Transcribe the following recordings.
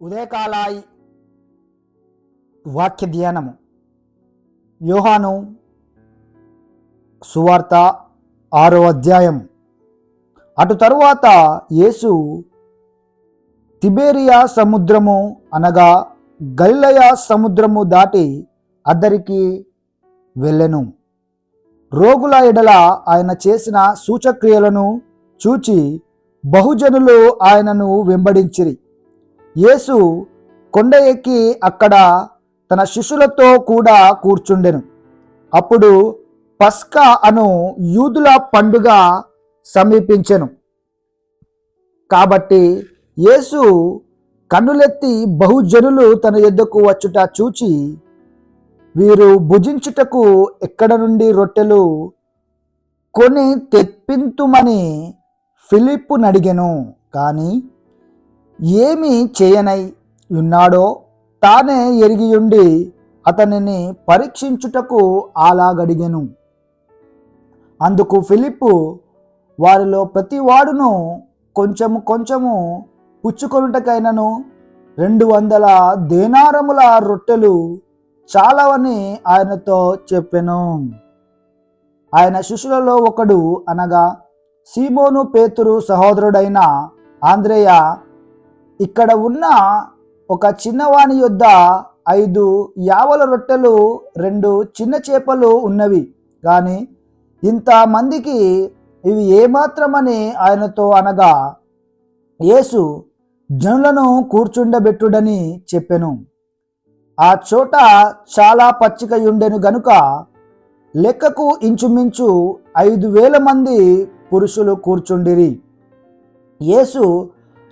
ఉదయకాలాయి వాక్య ధ్యానము. యోహాను సువార్త ఆరో అధ్యాయం అటు తరువాత యేసు తిబేరియా సముద్రము అనగా గలిలయ సముద్రము దాటి అద్దరికి వెళ్ళెను. రోగుల ఎడల ఆయన చేసిన సూచక్రియలను చూచి బహుజనులు ఆయనను వెంబడించిరి. యేసు కొండ ఎక్కి అక్కడ తన శిష్యులతో కూడా కూర్చుండెను. అప్పుడు పస్కా అను యూదుల పండుగ సమీపించెను. కాబట్టి యేసు కన్నులెత్తి బహుజనులు తన యొద్దకు వచ్చుట చూచి వీరు భుజించుటకు ఎక్కడ నుండి రొట్టెలు కొని తెప్పింతుమని ఫిలిప్పు నడిగెను. కానీ ఏమి చేయనై ఉన్నాడో తానే ఎరిగియుండి అతనిని పరీక్షించుటకు అలాగడిగెను అందుకు ఫిలిప్పు వారిలో ప్రతివాడును కొంచెము కొంచెము పుచ్చుకొనుటకైనను రెండు వందల దేనారముల రొట్టెలు చాలవని ఆయనతో చెప్పెను. ఆయన శిష్యులలో ఒకడు అనగా సీమోను పేతురు సహోదరుడైన ఆంద్రేయ ఇక్కడ ఉన్న ఒక చిన్నవాని యొద్ద ఐదు యావల రొట్టెలు రెండు చిన్న చేపలు ఉన్నవి. కానీ ఇంతమందికి ఇవి ఏమాత్రమని ఆయనతో అనగా యేసు జనులను కూర్చుండబెట్టుడని చెప్పెను. ఆ చోట చాలా పచ్చికయుండెను గనుక లెక్కకు ఇంచుమించు ఐదు వేల మంది పురుషులు కూర్చుండిరి. యేసు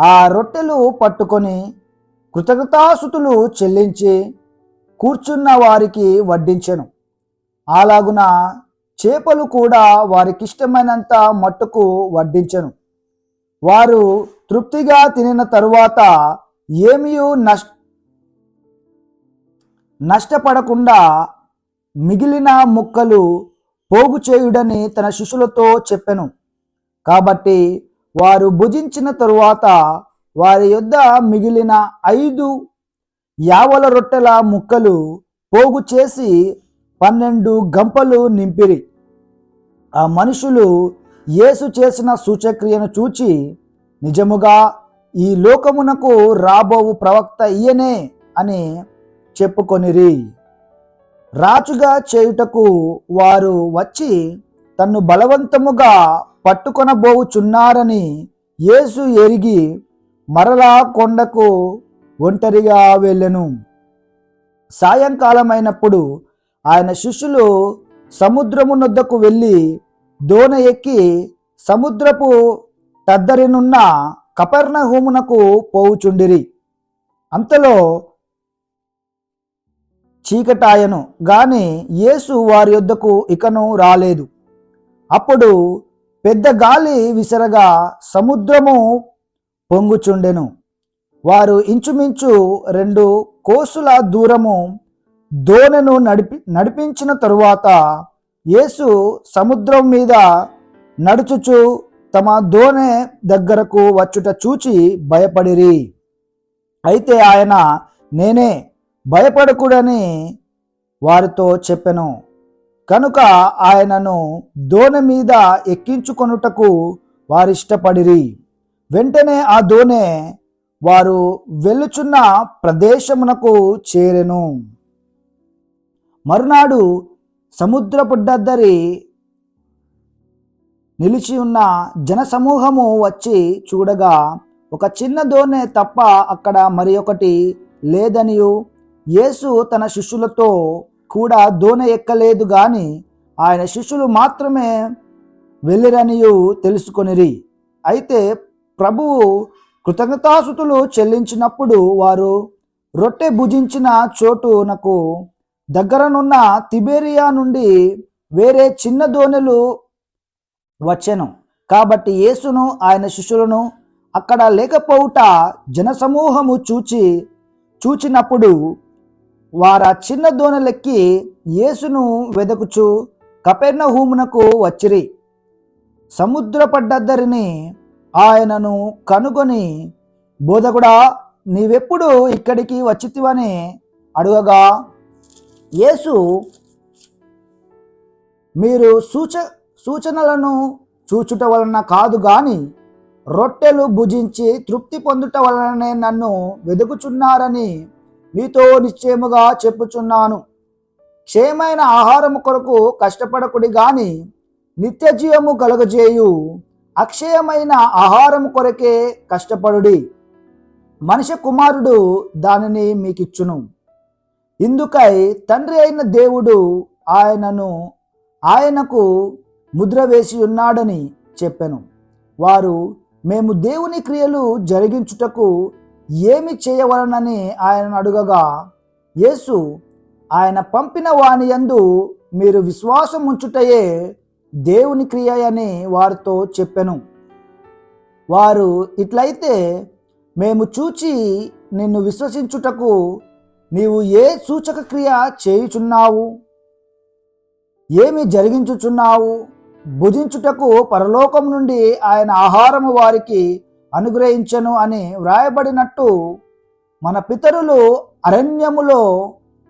ఆ రొట్టెలు పట్టుకొని కృతజ్ఞతాసుతులు చెల్లించి కూర్చున్న వారికి వడ్డించెను. అలాగున చేపలు కూడా వారికిష్టమైనంత మట్టుకు వడ్డించెను. వారు తృప్తిగా తినిన తరువాత ఏమీయూ నష్ నష్టపడకుండా మిగిలిన ముక్కలు పోగు చేయుడని తన శిష్యులతో చెప్పెను. కాబట్టి వారు భుజించిన తరువాత వారి యొద్ద మిగిలిన ఐదు యావల రొట్టెల ముక్కలు పోగు చేసి పన్నెండు గంపలు నింపిరి. ఆ మనుషులు యేసు చేసిన సూచక్రియను చూచి నిజముగా ఈ లోకమునకు రాబోవు ప్రవక్త ఈయనే అని చెప్పుకొనిరి. రాజుగా చేయుటకు వారు వచ్చి తన్ను బలవంతముగా పట్టుకొనబోవుచున్నారని యేసు ఎరిగి మరలా కొండకు ఒంటరిగా వెళ్ళెను. సాయంకాలమైనప్పుడు ఆయన శిష్యులు సముద్రమునొద్దకు వెళ్ళి దోన ఎక్కి సముద్రపు టద్దరినున్న కపర్ణహూమునకు పోవుచుండిరి. అంతలో చీకటాయను గాని యేసు వారి యొద్దకు ఇకను రాలేదు. అప్పుడు పెద్ద గాలి విసరగా సముద్రము పొంగుచుండెను. వారు ఇంచుమించు రెండు కోసుల దూరము దోణెను నడిపి నడిపించిన తరువాత యేసు సముద్రం మీద నడుచుచు తమ దోణె దగ్గరకు వచ్చుట చూచి భయపడిరి. అయితే ఆయన నేనే భయపడకూడని వారితో చెప్పెను. కనుక ఆయనను దోణె మీద ఎక్కించుకొనుటకు వారిష్టపడిరి. వెంటనే ఆ దోణె వారు వెళ్ళుచున్న ప్రదేశమునకు చేరెను. మరునాడు సముద్రపుడ్డద్దరి నిలిచి ఉన్న జనసమూహము వచ్చి చూడగా ఒక చిన్న దోణె తప్ప అక్కడ మరి ఒకటి లేదనియు. యేసు తన శిష్యులతో కూడా దోన ఎక్కలేదు గాని ఆయన శిష్యులు మాత్రమే వెళ్ళిరనియు తెలుసుకొనిరి. అయితే ప్రభువు కృతజ్ఞతాసుతులు చెల్లించినప్పుడు వారు రొట్టె భుజించిన చోటునకు దగ్గరనున్న తిబేరియా నుండి వేరే చిన్న దోణెలు వచ్చెను. కాబట్టి యేసును ఆయన శిష్యులను అక్కడ లేకపోవుట జనసమూహము చూచి చూచినప్పుడు వారా చిన్న దోణలెక్కి యేసును వెదకుచు కపెర్ణహూమునకు వచ్చిరి. సముద్ర పడ్డద్దరిని ఆయనను కనుగొని బోధకుడా నీవెప్పుడు ఇక్కడికి వచ్చితివని అడుగగా యేసు మీరు సూచ సూచనలను చూచుట వలన కాదు గాని రొట్టెలు భుజించి తృప్తి పొందుట వలననే నన్ను వెదుకుచున్నారని మీతో నిశ్చయముగా చెప్పుచున్నాను. క్షేమైన ఆహారము కొరకు కష్టపడకుడి గాని నిత్య జీవము కలుగజేయు. అక్షయమైన ఆహారము కొరకే కష్టపడుడి. మనిషి కుమారుడు దానిని మీకిచ్చును. ఇందుకై తండ్రి అయిన దేవుడు ఆయనను ఆయనకు ముద్ర వేసి ఉన్నాడని చెప్పెను. వారు మేము దేవుని క్రియలు జరిగించుటకు ఏమి చేయవలనని ఆయన అడుగగా యేసు ఆయన పంపిన వాని యందు మీరు విశ్వాసం ఉంచుటయే దేవుని క్రియ అని వారితో చెప్పెను. వారు ఇట్లయితే మేము చూచి నిన్ను విశ్వసించుటకు నీవు ఏ సూచక క్రియ చేయుచున్నావు? ఏమి జరిగించుచున్నావు? భుజించుటకు పరలోకం నుండి ఆయన ఆహారము వారికి అనుగ్రహించను అని వ్రాయబడినట్టు మన పితరులు అరణ్యములో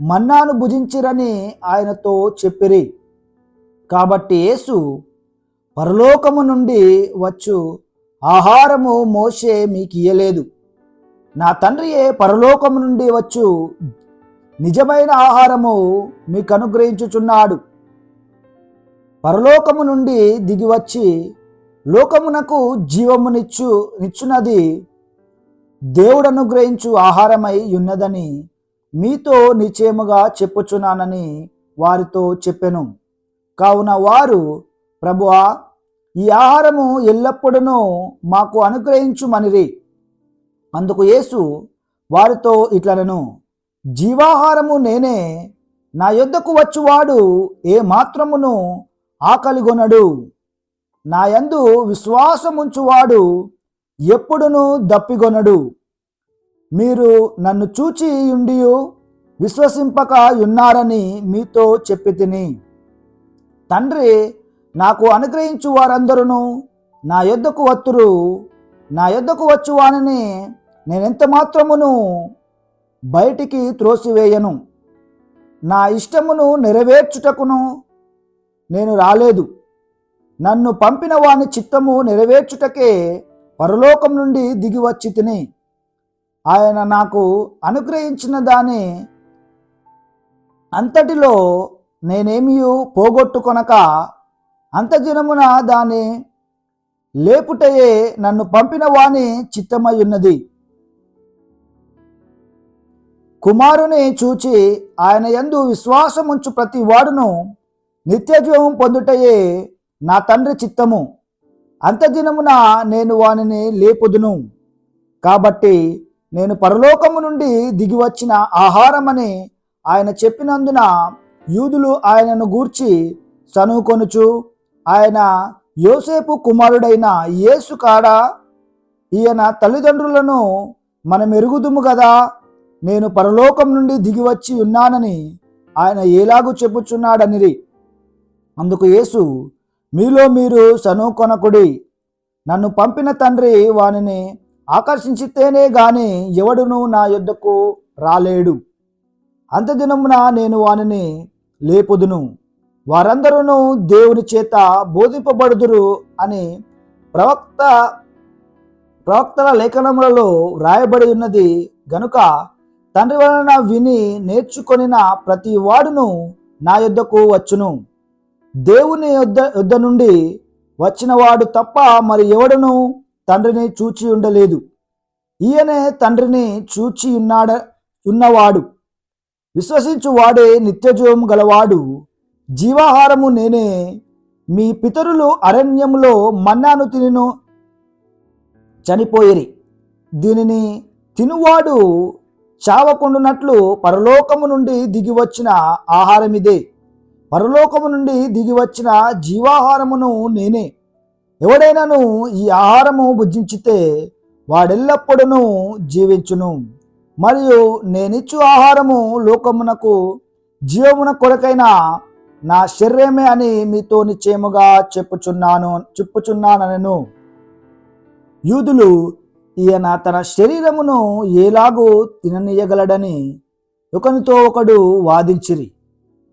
మన్నాను భుజించిరని ఆయనతో చెప్పిరి. కాబట్టి యేసు పరలోకము నుండి వచ్చు ఆహారము మోసే మీకు ఇయ్యలేదు నా తండ్రియే పరలోకము నుండి వచ్చు నిజమైన ఆహారము మీకు అనుగ్రహించుచున్నాడు పరలోకము నుండి దిగివచ్చి లోకమునకు జీవమునిచ్చు నిచ్చునది దేవుడు అనుగ్రహించు ఆహారమై ఉన్నదని మీతో నిశ్చయముగా చెప్పుచున్నానని వారితో చెప్పెను. కావున వారు ప్రభువా ఈ ఆహారము ఎల్లప్పుడూ మాకు అనుగ్రహించుమనిరి. అందుకు యేసు వారితో ఇట్లనను జీవాహారము నేనే నా యొద్దకు వచ్చువాడు ఏ మాత్రమును ఆకలిగొనడు. నా యందు విశ్వాసముంచువాడు ఎప్పుడును దప్పిగొనడు. మీరు నన్ను చూచి ఉండియు విశ్వసింపక ఉన్నారని మీతో చెప్పి తిని. తండ్రి నాకు అనుగ్రహించు వారందరూ నా యొద్దకు వత్తురు. నా యొద్దకు వచ్చువానని నేనెంత మాత్రమును బయటికి త్రోసివేయను. నా ఇష్టమును నెరవేర్చుటకును నేను రాలేదు. నన్ను పంపిన వాని చిత్తము నెరవేర్చుటకే పరలోకం నుండి దిగివచ్చి తిని. ఆయన నాకు అనుగ్రహించిన దాని అంతటిలో నేనేమీ పోగొట్టుకొనక అంతజనమున దాని లేపుటయే నన్ను పంపిన వాని చిత్తమయ్యున్నది కుమారుని చూచి ఆయన యందు విశ్వాసముంచు ప్రతి వాడును నిత్యజీవం పొందుటయే నా తండ్రి చిత్తము. అంతదినమున నేను వానిని లేపుదును. కాబట్టి నేను పరలోకము నుండి దిగి వచ్చిన ఆహారమని ఆయన చెప్పినందున యూదులు ఆయనను గూర్చి సనుకొనుచు ఆయన యోసేపు కుమారుడైన యేసు కాడా ఈయన తల్లిదండ్రులను మనం ఎరుగుదుము కదా నేను పరలోకం నుండి దిగివచ్చి ఉన్నానని ఆయన ఏలాగు చెప్పుచున్నాడనిరి. అందుకు యేసు మీలో మీరు సనుకొనకుడి నన్ను పంపిన తండ్రి వానిని ఆకర్షించితేనే గాని ఎవడును నా యుద్ధకు రాలేడు. అంతదినమున నేను వానిని లేపుదును. వారందరూ దేవుని చేత బోధింపబడుదురు అని ప్రవక్త ప్రవక్తల లేఖనములలో వ్రాయబడి ఉన్నది. గనుక తండ్రి వలన విని నేర్చుకొనిన ప్రతి వాడును నా యుద్ధకు వచ్చును. దేవుని యొద్ద యొద్ద నుండి వచ్చినవాడు తప్ప మరి ఎవడను తండ్రిని చూచి ఉండలేదు. ఈయనే తండ్రిని చూచి ఉన్నాడ ఉన్నవాడు. విశ్వసించు వాడే నిత్యజీవం గలవాడు. జీవాహారము నేనే. మీ పితరులు అరణ్యములో మన్నాను తినను చనిపోయిరి. దీనిని తినువాడు చావకుండునట్లు పరలోకము నుండి దిగి వచ్చిన ఆహారమిదే. పరలోకము నుండి దిగి వచ్చిన జీవాహారమును నేనే. ఎవడైనాను ఈ ఆహారము భుజించితే వాడెల్లప్పుడూ జీవించును. మరియు నేనిచ్చు ఆహారము లోకమునకు జీవమున కొరకైన నా శరీరమే అని మీతో నిశ్చయముగా చెప్పుచున్నాను చెప్పుచున్నానను యూదులు ఈయన తన శరీరమును ఏలాగూ తిననీయగలడని ఒకనితో ఒకడు వాదించిరి.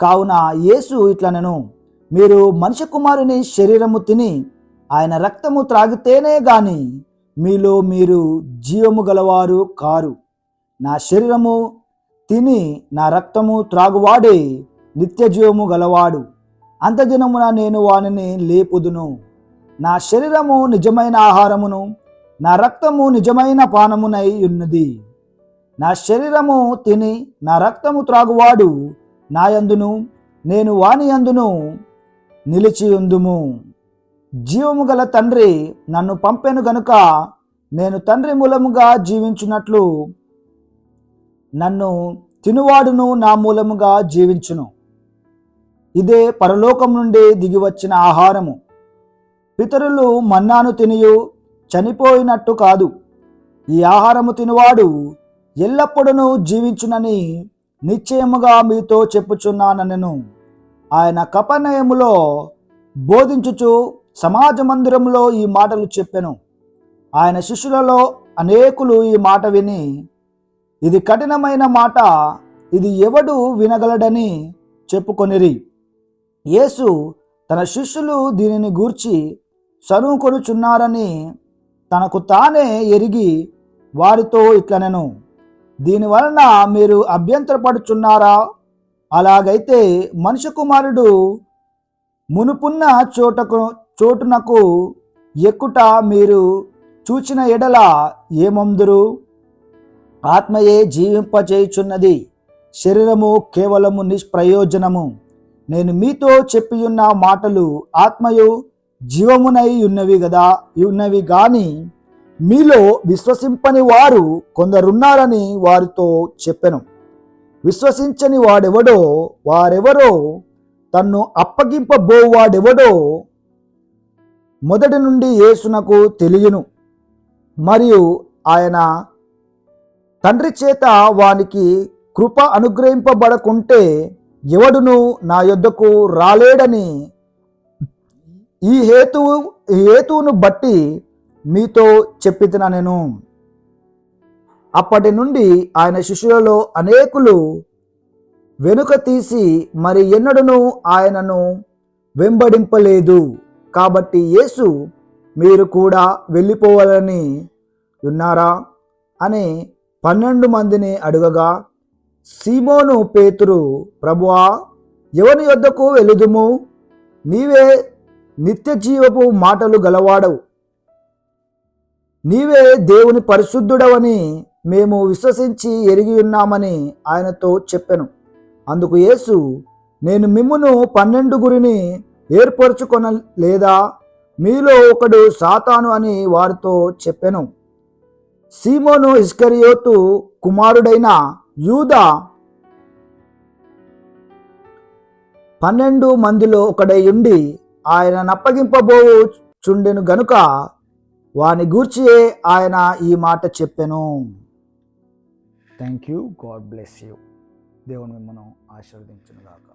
కావున యేసు ఇట్లనెను మీరు మనిషి కుమారుని శరీరము తిని ఆయన రక్తము త్రాగితేనే గాని మీలో మీరు జీవము గలవారు కారు. నా శరీరము తిని నా రక్తము త్రాగువాడే నిత్య జీవము గలవాడు. అంతదినమున నేను వానిని లేపుదును. నా శరీరము నిజమైన ఆహారమును నా రక్తము నిజమైన పానమునై ఉన్నది. నా శరీరము తిని నా రక్తము త్రాగువాడు నాయందును నేను వాని యందును నిలిచియుందుము. జీవము గల తండ్రి నన్ను పంపెను గనుక నేను తండ్రి మూలముగా జీవించున్నట్లు నన్ను తినువాడును నా మూలముగా జీవించును. ఇదే పరలోకం నుండి దిగివచ్చిన ఆహారము. పితరులు మన్నాను తినియు చనిపోయినట్టు కాదు. ఈ ఆహారము తినువాడు ఎల్లప్పుడూ జీవించునని నిశ్చయముగా మీతో చెప్పుచున్నానను ఆయన కపనయములో బోధించుచు సమాజ మందిరంలో ఈ మాటలు చెప్పెను. ఆయన శిష్యులలో అనేకులు ఈ మాట విని ఇది కఠినమైన మాట ఇది ఎవడు వినగలడని చెప్పుకొనిరి. యేసు తన శిష్యులు దీనిని గూర్చి సనుకొనుచున్నారని తనకు తానే ఎరిగి వారితో ఇట్లనెను. దీని వలన మీరు అభ్యంతరపడుచున్నారా? అలాగైతే మనుష్య కుమారుడు మునుపున్న చోటకు చోటునకు ఎక్కుట మీరు చూచిన ఎడల ఏమందురు? ఆత్మయే జీవింపచేయుచున్నది శరీరము కేవలము నిష్ప్రయోజనము. నేను మీతో చెప్పియున్న మాటలు ఆత్మయు జీవమునై ఉన్నవి గదా ఉన్నవి కానీ మీలో విశ్వసింపని వారు కొందరున్నారని వారితో చెప్పెను. విశ్వసించని వాడెవడో వారెవరో తన్ను అప్పగింపబోవాడెవడో మొదటి నుండి యేసునకు తెలియను. మరియు ఆయన తండ్రి చేత వానికి కృప అనుగ్రహింపబడకుంటే ఎవడును నా యొద్దకు రాలేడని ఈ హేతువు ఈ హేతువును బట్టి మీతో చెప్పితిన నేను. అప్పటి నుండి ఆయన శిష్యులలో అనేకులు వెనుక తీసి మరి ఎన్నడను ఆయనను వెంబడింపలేదు. కాబట్టి యేసు మీరు కూడా వెళ్ళిపోవాలని ఉన్నారా? అని పన్నెండు మందిని అడుగగా సీమోను పేతురు ప్రభువా ఎవని యొద్దకు వెలుదుము నీవే నిత్య జీవపు మాటలు గలవాడవు. నీవే దేవుని పరిశుద్ధుడవని మేము విశ్వసించి ఎరిగి ఉన్నామని ఆయనతో చెప్పెను. అందుకు యేసు నేను మిమ్మును పన్నెండు గురిని ఏర్పరచుకొన లేదా? మీలో ఒకడు సాతాను అని వారితో చెప్పెను. సీమోను ఇస్కరియోతు కుమారుడైన యూదా పన్నెండు మందిలో ఒకడై ఉండి ఆయన నప్పగింపబోవు చుండెను గనుక వాని గూర్చియే ఆయన ఈ మాట చెప్పెను. Thank you God bless you దేవుని మిమ్మల్ని ఆశీర్వదించునుగాక.